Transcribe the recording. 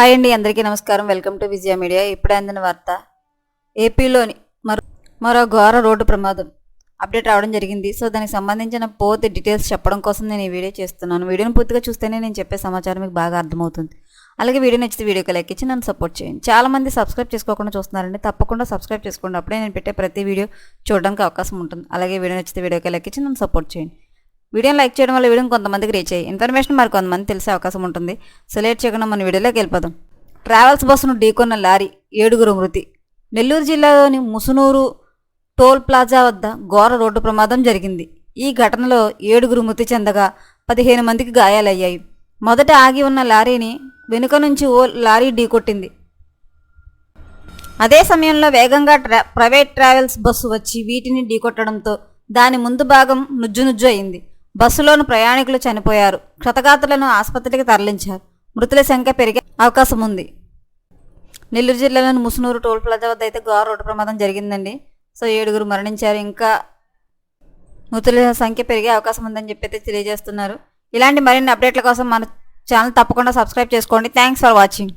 Hi అండి అందరికీ నమస్కారం. Welcome to Vijaya media. ఇప్పుడే అందిన వార్త. ఏపీలోని మరో మరో ఘోర రోడ్డు ప్రమాదం అప్డేట్ రావడం జరిగింది. సో దానికి సంబంధించిన పూర్తి డీటెయిల్స్ చెప్పడం కోసం నేను ఈ వీడియో చేస్తున్నాను. వీడియోని పూర్తిగా చూస్తేనే నేను చెప్పే సమాచారం మీకు బాగా అర్థమవుతుంది. అలాగే వీడియో నచ్చితే వీడియోకి లైక్ ఇచ్చి నన్ను సపోర్ట్ చేయండి. చాలా మంది సబ్స్క్రైబ్ చేసుకోకుండా చూస్తున్నారండి. తప్పకుండా సబ్స్క్రైబ్ చేసుకోండి. అప్పుడే నేను పెట్టే ప్రతి వీడియో చూడడానికి అవకాశం ఉంటుంది. అలాగే వీడియో నచ్చితే వీడియోకి లైక్ ఇచ్చి నన్ను సపోర్ట్ చేయండి. వీడియోని లైక్ చేయడం వల్ల వీడియో కొంతమందికి రీచ్ అయ్యి ఇన్ఫర్మేషన్ మరి కొంతమంది తెలిసే అవకాశం ఉంటుంది. సో లేట్ చేయకుండా మన వీడియోలోకి వెళ్ళిపోదాం. ట్రావెల్స్ బస్సును ఢీకొన్న లారీ ఏడుగురు మృతి. నెల్లూరు జిల్లాలోని ముసునూరు టోల్ ప్లాజా వద్ద ఘోర రోడ్డు ప్రమాదం జరిగింది. ఈ ఘటనలో ఏడుగురు మృతి చెందగా పదిహేను మందికి గాయాలయ్యాయి. మొదట ఆగి ఉన్న లారీని వెనుక నుంచి ఓ లారీ ఢీకొట్టింది. అదే సమయంలో వేగంగా ట్రా ప్రైవేట్ ట్రావెల్స్ బస్సు వచ్చి వీటిని ఢీకొట్టడంతో దాని ముందు భాగం నుజ్జు నుజ్జు అయింది. బస్సులోని ప్రయాణికులు చనిపోయారు. క్షతగాతులను ఆసుపత్రికి తరలించారు. మృతుల సంఖ్య పెరిగే అవకాశం ఉంది. నెల్లూరు జిల్లాలోని ముసునూరు టోల్ ప్లాజా వద్ద అయితే ఘోర రోడ్డు ప్రమాదం జరిగిందండి. సో ఏడుగురు మరణించారు. ఇంకా మృతుల సంఖ్య పెరిగే అవకాశం ఉందని చెప్పి అయితే తెలియజేస్తున్నారు. ఇలాంటి మరిన్ని అప్డేట్ల కోసం మన ఛానల్ తప్పకుండా సబ్స్క్రైబ్ చేసుకోండి. Thanks for watching.